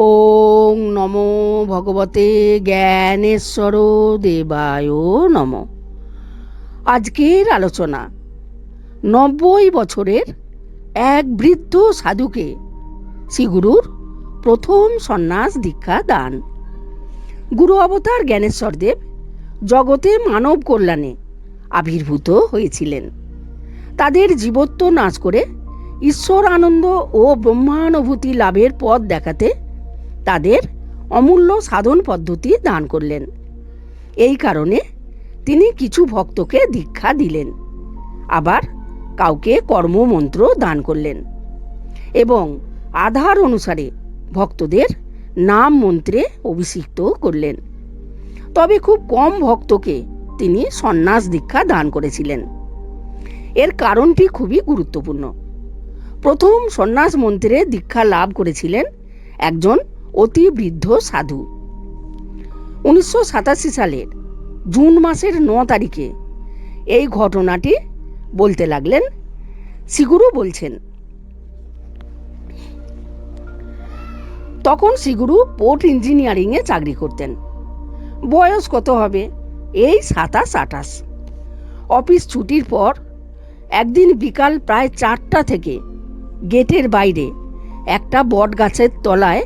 ওং নমো ভগবতে জ্ঞানেশ্বর দেবায় নম। আজকের আলোচনা, নব্বই বছরের এক বৃদ্ধ সাধুকে শ্রীগুরুর প্রথম সন্ন্যাস দীক্ষা দান। গুরু অবতার জ্ঞানেশ্বরদেব জগতে মানব কল্যাণে আবির্ভূত হয়েছিলেন। তাদের জীবত্ব নাচ করে ঈশ্বর আনন্দ ও ব্রহ্মানুভূতি লাভের পথ দেখাতে তাদের অমূল্য সাধন পদ্ধতি দান করলেন। এই কারণে তিনি কিছু ভক্তকে দীক্ষা দিলেন, আবার কাউকে কর্মমন্ত্র দান করলেন এবং আধার অনুসারে ভক্তদের নাম মন্ত্রে অভিষিক্ত করলেন। তবে খুব কম ভক্তকে তিনি সন্ন্যাস দীক্ষা দান করেছিলেন। এর কারণটি খুবই গুরুত্বপূর্ণ। প্রথম সন্ন্যাস মন্ত্রে দীক্ষা লাভ করেছিলেন একজন অতি বৃদ্ধ সাধু। উনিশশো সাতাশি সালের জুন মাসের ন তারিখে এই ঘটনাটি বলতে লাগলেন সিগুরু বলছেন, তখন সিগুরু পোর্ট ইঞ্জিনিয়ারিংয়ে চাকরি করতেন। বয়স কত হবে? এই সাতাশ আঠাশ। অফিস ছুটির পর একদিন বিকাল প্রায় চারটা থেকে গেটের বাইরে একটা বট গাছের তলায়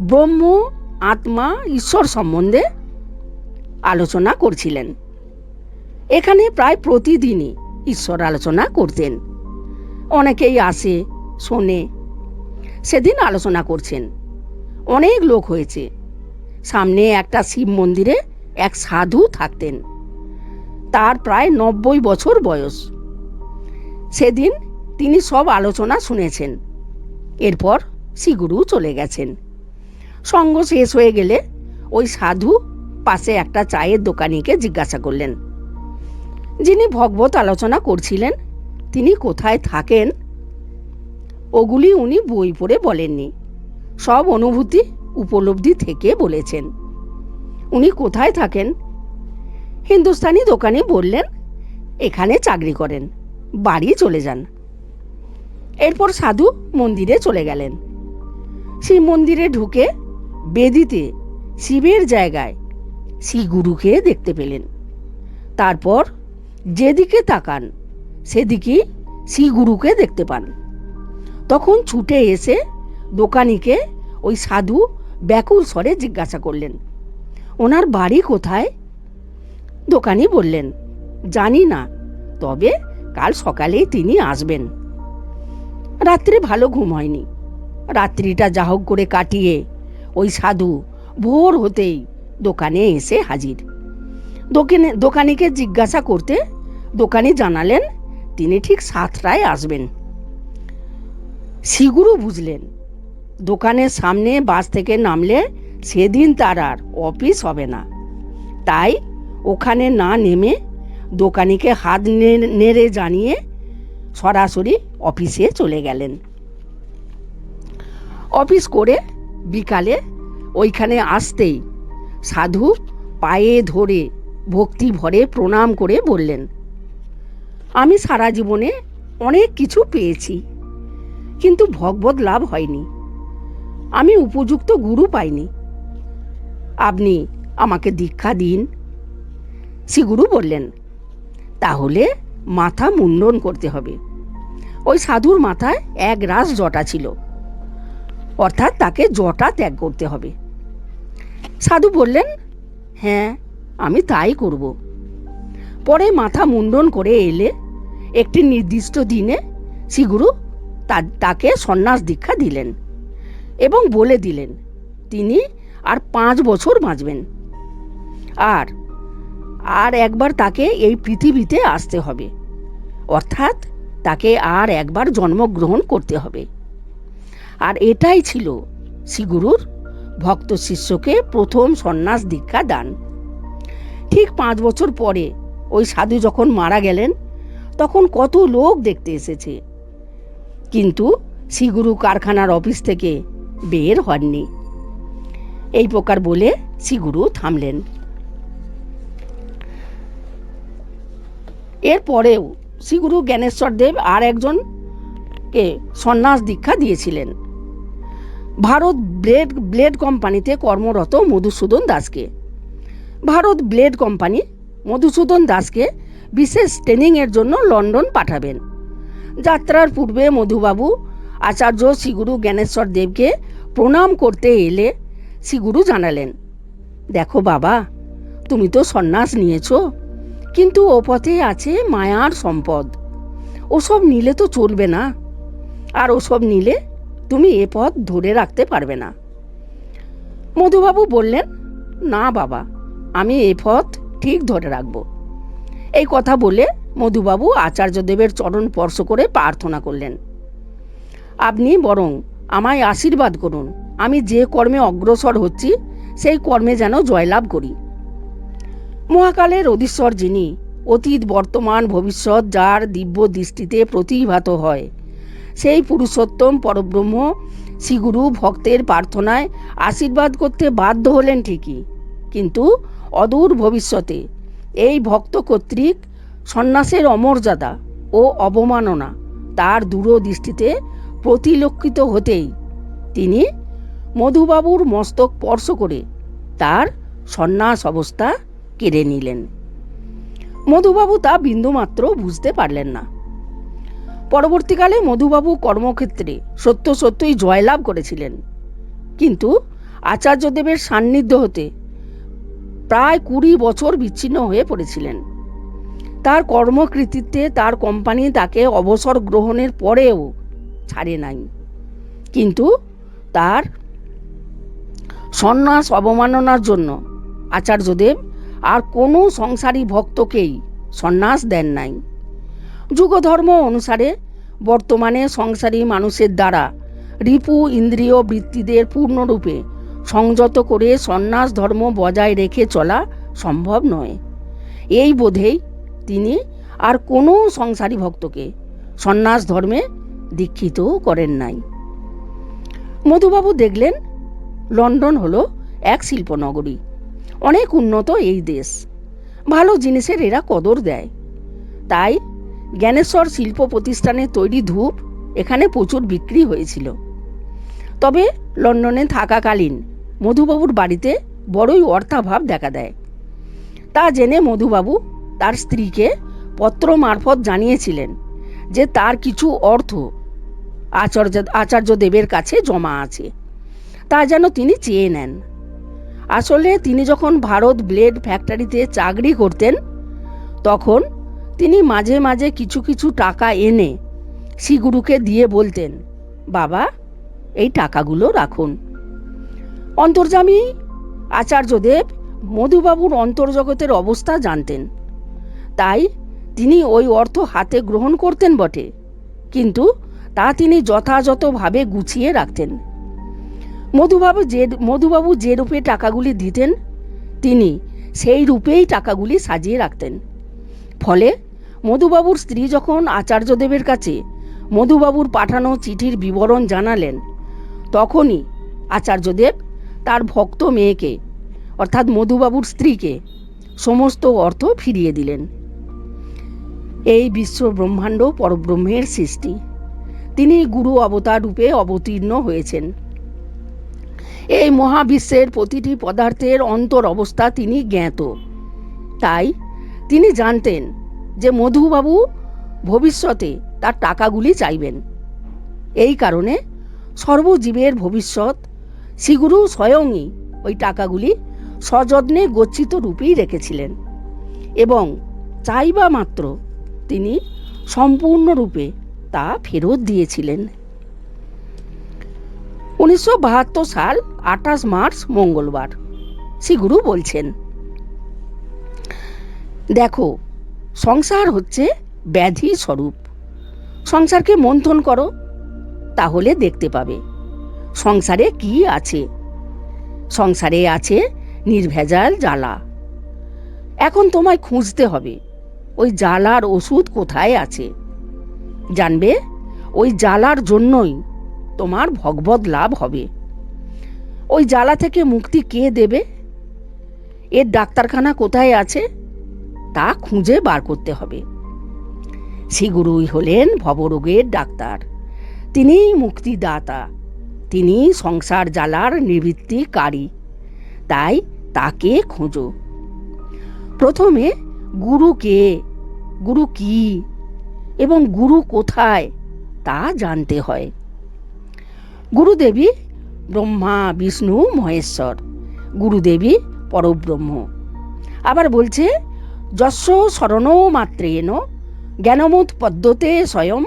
ব্রহ্ম, আত্মা, ঈশ্বর সম্বন্ধে আলোচনা করছিলেন। এখানে প্রায় প্রতিদিনই ঈশ্বর আলোচনা করতেন। অনেকেই আসে, শোনে, সেদিন আলোচনা করছেন। অনেক লোক হয়েছে। সামনে একটা শিব মন্দিরে এক সাধু থাকতেন। তার প্রায় নব্বই বছর বয়স। সেদিন তিনি সব আলোচনা শুনেছেন। এরপর শ্রীগুরু চলে গেছেন। সঙ্গ শেষ হয়ে গেলে ওই সাধু পাশে একটা চায়ের দোকানিকে জিজ্ঞাসা করলেন। যিনি ভগবত আলোচনা করছিলেন, তিনি কোথায় থাকেন? ওগুলি উনি বই পড়ে বলেননি। সব অনুভূতি উপলব্ধি থেকে বলেছেন। উনি কোথায় থাকেন? হিন্দুস্তানি দোকানি বললেন, এখানে চাকরি করেন, বাড়ি চলে যান। এরপর সাধু মন্দিরে চলে গেলেন। শিব মন্দিরে ঢুকে বেদিতে শিবের জায়গায় শ্রী গুরুকে দেখতে পেলেন। তারপর যেদিকে তাকান সেদিকে শ্রী গুরুকে দেখতে পান। তখন ছুটে এসে দোকানিকে ওই সাধু ব্যাকুল স্বরে জিজ্ঞাসা করলেন, ওনার বাড়ি কোথায়? দোকানি বললেন, জানি না, তবে কাল সকালেই তিনি আসবেন। রাত্রে ভালো ঘুম হয়নি। রাত্রিটা যা হোক করে কাটিয়ে ওই সাধু ভোর হতেই দোকানে এসে হাজির। দোকানে, দোকানিকে জিজ্ঞাসা করতে দোকানি জানালেন, তিনি ঠিক সাতটায় আসবেন। শিগুরু বুঝলেন, দোকানের সামনে বাস থেকে নামলে সেদিন তার আর অফিস হবে না। তাই ওখানে না নেমে দোকানিকে হাত নেড়ে জানিয়ে সরাসরি অফিসে চলে গেলেন। অফিস করে বিকালে ওইখানে আসতেই সাধু পায়ে ধরে ভক্তি ভরে প্রণাম করে বললেন, আমি সারা জীবনে অনেক কিছু পেয়েছি, কিন্তু ভগবত লাভ হয়নি। আমি উপযুক্ত গুরু পাইনি। আপনি আমাকে দীক্ষা দিন। শ্রীগুরু বললেন, তাহলে মাথা মুন্ডন করতে হবে। ওই সাধুর মাথায় এক রাস জটা ছিল। অর্থাৎ তাকে জটা ত্যাগ করতে হবে। সাধু বললেন হ্যাঁ আমি তাই করব। পরে মাথা মুন্ডন করে এলে একটি নির্দিষ্ট দিনে শ্রীগুরু তাকে সন্ন্যাস দীক্ষা দিলেন এবং বলে দিলেন, তিনি আর পাঁচ বছর বাঁচবেন। আর আর একবার তাকে এই পৃথিবীতে আসতে হবে। অর্থাৎ তাকে আর একবার জন্মগ্রহণ করতে হবে। আর এটাই ছিল শ্রীগুরুর ভক্ত শিষ্যকে প্রথম সন্ন্যাস দীক্ষা দান। ঠিক পাঁচ বছর পরে ওই সাধু যখন মারা গেলেন, তখন কত লোক দেখতে এসেছে। কিন্তু শ্রীগুরু কারখানার অফিস থেকে বের হননি। এই প্রকার বলে শ্রীগুরু থামলেন। এরপরেও শ্রীগুরু জ্ঞানেশ্বর দেব আর একজনকে সন্ন্যাস দীক্ষা দিয়েছিলেন। ভারত ব্লেড ব্লেড কোম্পানিতে কর্মরত মধুসূদন দাসকে। ভারত ব্লেড কোম্পানি মধুসূদন দাসকে বিশেষ ট্রেনিংয়ের জন্য লন্ডন পাঠাবেন। যাত্রার পূর্বে মধুবাবু আচার্য শ্রীগুরু জ্ঞানেশ্বর দেবকে প্রণাম করতে এলে শ্রীগুরু জানালেন, দেখো বাবা, তুমি তো সন্ন্যাস নিয়েছো, কিন্তু ও পথে আছে মায়ার সম্পদ। ওসব নিলে তো চলবে না। আর ওসব নিলে তুমি এ পথ ধরে রাখতে পারবে না। মধুবাবু বললেন, না বাবা, আমি এ পথ ঠিক ধরে রাখব। এই কথা বলে মধুবাবু আচার্যদেবের চরণ স্পর্শ করে প্রার্থনা করলেন। আপনি বরং আমায় আশীর্বাদ করুন, আমি যে কর্মে অগ্রসর হচ্ছি, সেই কর্মে যেন জয়লাভ করি। মহাকালের অধীশ্বর যিনি, অতীত বর্তমান ভবিষ্যৎ যার দিব্য দৃষ্টিতে প্রতিভাত হয় সেই পুরুষোত্তম পরব্রহ্ম শ্রীগুরু ভক্তের প্রার্থনায় আশীর্বাদ করতে বাধ্য হলেন ঠিকই। কিন্তু অদূর ভবিষ্যতে এই ভক্ত কর্তৃক সন্ন্যাসের অমর্যাদা ও অবমাননা তার দূরদৃষ্টিতে প্রতিলক্ষিত হতেই তিনি মধুবাবুর মস্তক স্পর্শ করে তার সন্ন্যাস অবস্থা কেড়ে নিলেন। মধুবাবু তা বিন্দুমাত্র বুঝতে পারলেন না। পরবর্তীকালে মধুবাবু কর্মক্ষেত্রে সত্য সত্যই জয়লাভ করেছিলেন। কিন্তু আচার্যদেবের সান্নিধ্য হতে প্রায় কুড়ি বছর বিচ্ছিন্ন হয়ে পড়েছিলেন। তার কর্মকৃতিত্বে তার কোম্পানি তাকে অবসর গ্রহণের পরেও ছাড়ে নাই। কিন্তু তার সন্ন্যাস অবমাননার জন্য আচার্যদেব আর কোনো সংসারী ভক্তকেই সন্ন্যাস দেন নাই। যুগধর্ম অনুসারে বর্তমানে সংসারী মানুষের দ্বারা রিপু ইন্দ্রিয় বৃত্তিদের পূর্ণরূপে সংযত করে সন্ন্যাস ধর্ম বজায় রেখে চলা সম্ভব নয়। এই বোধেই তিনি আর কোনো সংসারী ভক্তকে সন্ন্যাস ধর্মে দীক্ষিত করেন নাই। মধুবাবু দেখলেন লন্ডন হলো এক শিল্পনগরী, অনেক উন্নত এই দেশ। ভালো জিনিসের এরা কদর দেয়। তাই জ্ঞানেশ্বর শিল্প প্রতিষ্ঠানে তৈরি ধূপ এখানে প্রচুর বিক্রি হয়েছিল। তবে লন্ডনে থাকাকালীন মধুবাবুর বাড়িতে বড়ই অর্থাভাব দেখা দেয়। তা জেনে মধুবাবু তার স্ত্রীকে পত্র মারফত জানিয়েছিলেন যে তার কিছু অর্থ আচার্য আচার্য দেবের কাছে জমা আছে। তা যেন তিনি চেয়ে নেন। আসলে তিনি যখন ভারত ব্লেড ফ্যাক্টরিতে চাকরি করতেন, তখন তিনি মাঝে মাঝে কিছু কিছু টাকা এনে শ্রীগুরুকে দিয়ে বলতেন, বাবা, এই টাকাগুলো রাখুন। অন্তর্জামী আচার্যদেব মধুবাবুর অন্তর্জগতের অবস্থা জানতেন। তাই তিনি ওই অর্থ হাতে গ্রহণ করতেন বটে, কিন্তু তা তিনি যথাযথভাবে গুছিয়ে রাখতেন। মধুবাবু যে মধুবাবু যে রূপে টাকাগুলি দিতেন, তিনি সেই রূপেই টাকাগুলি সাজিয়ে রাখতেন। ফলে মধুবাবুর স্ত্রী যখন আচার্যদেবের কাছে মধুবাবুর পাঠানো চিঠির বিবরণ জানালেন, তখনই আচার্যদেব তার ভক্ত মেয়েকে, অর্থাৎ মধুবাবুর স্ত্রীকে, সমস্ত অর্থ ফিরিয়ে দিলেন। এই বিশ্ব ব্রহ্মাণ্ড পরব্রহ্মের সৃষ্টি। তিনি গুরু অবতার রূপে অবতীর্ণ হয়েছেন। এই মহাবিশ্বের প্রতিটি পদার্থের অন্তর অবস্থা তিনি জ্ঞাত। তাই তিনি জানতেন যে মধুবাবু ভবিষ্যতে তার টাকাগুলি চাইবেন। এই কারণে সর্বজীবের ভবিষ্যৎ শ্রীগুরু স্বয়ংই ওই টাকাগুলি সযত্নে গচ্ছিত রূপেই রেখেছিলেন এবং চাইবা মাত্র তিনি সম্পূর্ণরূপে তা ফেরত দিয়েছিলেন। উনিশশো বাহাত্তর সাল আঠাশ মার্চ মঙ্গলবার, শ্রীগুরু বলছেন, দেখো সংসার হচ্ছে ব্যাধি স্বরূপ। সংসারকে মন্থন করো, তাহলে দেখতে পাবে সংসারে কি আছে। সংসারে আছে নির্ভেজাল জ্বালা। এখন তোমায় খুঁজতে হবে, ওই জ্বালার ওষুধ কোথায় আছে? জানবে, ওই জ্বালার জন্যই তোমার ভগবত লাভ হবে। ওই জ্বালা থেকে মুক্তি কে দেবে? এর ডাক্তারখানা কোথায় আছে? তা খুঁজে বার করতে হবে। শ্রীগুরুই হলেন ভবরোগের ডাক্তার। তিনিই মুক্তিদাতা। তিনি সংসার জ্বালার নিবৃত্তিকারী। তাই তাকে খোঁজো। প্রথমে, গুরু কে? গুরু কি? এবং গুরু কোথায়? তা জানতে হয়। গুরুদেবী ব্রহ্মা, বিষ্ণু, মহেশ্বর। গুরুদেবী পরব্রহ্ম। আবার বলছে যস্য শরণ মাত্রেন জ্ঞানমুৎ পদ্মতে স্বয়ং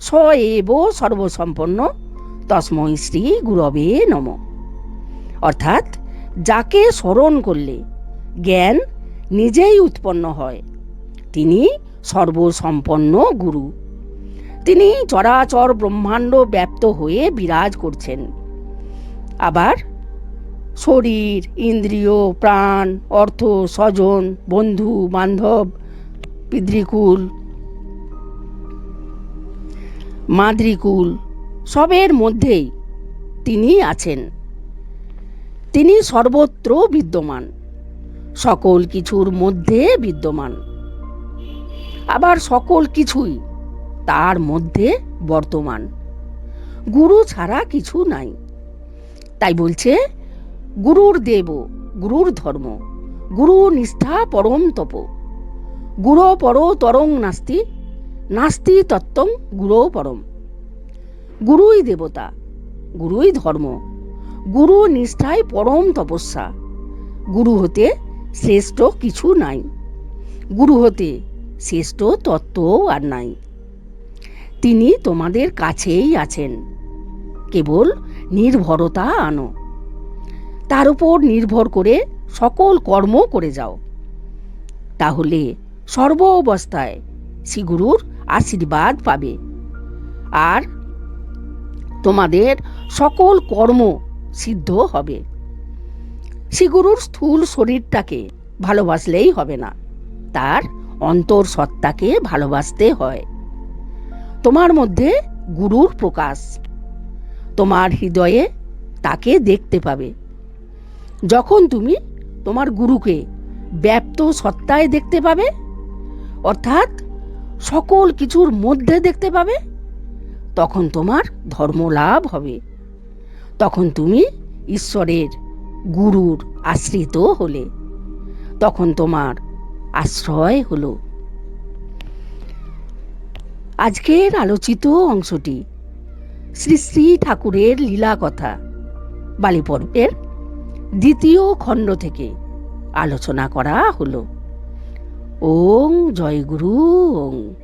স এব সর্বসম্পন্ন তসময় শ্রী গুরবে নম। অর্থাৎ, যাকে স্মরণ করলে জ্ঞান নিজেই উৎপন্ন হয়। তিনি সর্বসম্পন্ন গুরু। তিনি চরাচর ব্রহ্মাণ্ড ব্যপ্ত হয়ে বিরাজ করছেন। আবার শরীর, ইন্দ্রিয়, প্রাণ, অর্থ, স্বজন, বন্ধু, বান্ধব, পিতৃকুল মাদ্রিকুল সবের মধ্যেই তিনি আছেন। তিনি সর্বত্র বিদ্যমান। সকল কিছুর মধ্যে বিদ্যমান। আবার সকল কিছুই তার মধ্যে বর্তমান। গুরু ছাড়া কিছু নাই। তাই বলছে গুরুর দেব, গুরুর ধর্ম, গুরু নিষ্ঠা পরম তপ। গুরু পর তরং নাস্তি নাস্তি তত্ত্বং গুরু পরম। গুরুই দেবতা, গুরুই ধর্ম, গুরু নিষ্ঠায় পরম তপস্যা। গুরু হতে শ্রেষ্ঠ কিছু নাই। গুরু হতে শ্রেষ্ঠ তত্ত্ব আর নাই। তিনি তোমাদের কাছেই আছেন। কেবল নির্ভরতা আনো। তার উপর নির্ভর করে সকল কর্ম করে যাও। তাহলে সর্ব অবস্থায় শ্রীগুরুর আশীর্বাদ পাবে। আর তোমাদের সকল কর্ম সিদ্ধ হবে। শ্রীগুরুর স্থূল শরীরটাকে ভালোবাসলেই হবে না। তার অন্তর সত্তাকে ভালোবাসতে হয়। তোমার মধ্যে গুরুর প্রকাশ। তোমার হৃদয়ে তাকে দেখতে পাবে। যখন তুমি তোমার গুরুকে ব্যাপ্ত সত্তায় দেখতে পাবে, অর্থাৎ সকল কিছুর মধ্যে দেখতে পাবে, তখন তোমার ধর্ম লাভ হবে। তখন তুমি ঈশ্বরের গুরুর আশ্রিত হলে, তখন তোমার আশ্রয় হলো। আজকের আলোচিত অংশটি শ্রী শ্রী ঠাকুরের লীলা কথা বালি পর্বের দ্বিতীয় খণ্ড থেকে আলোচনা করা হলো। ওং জয় গুরু ওং।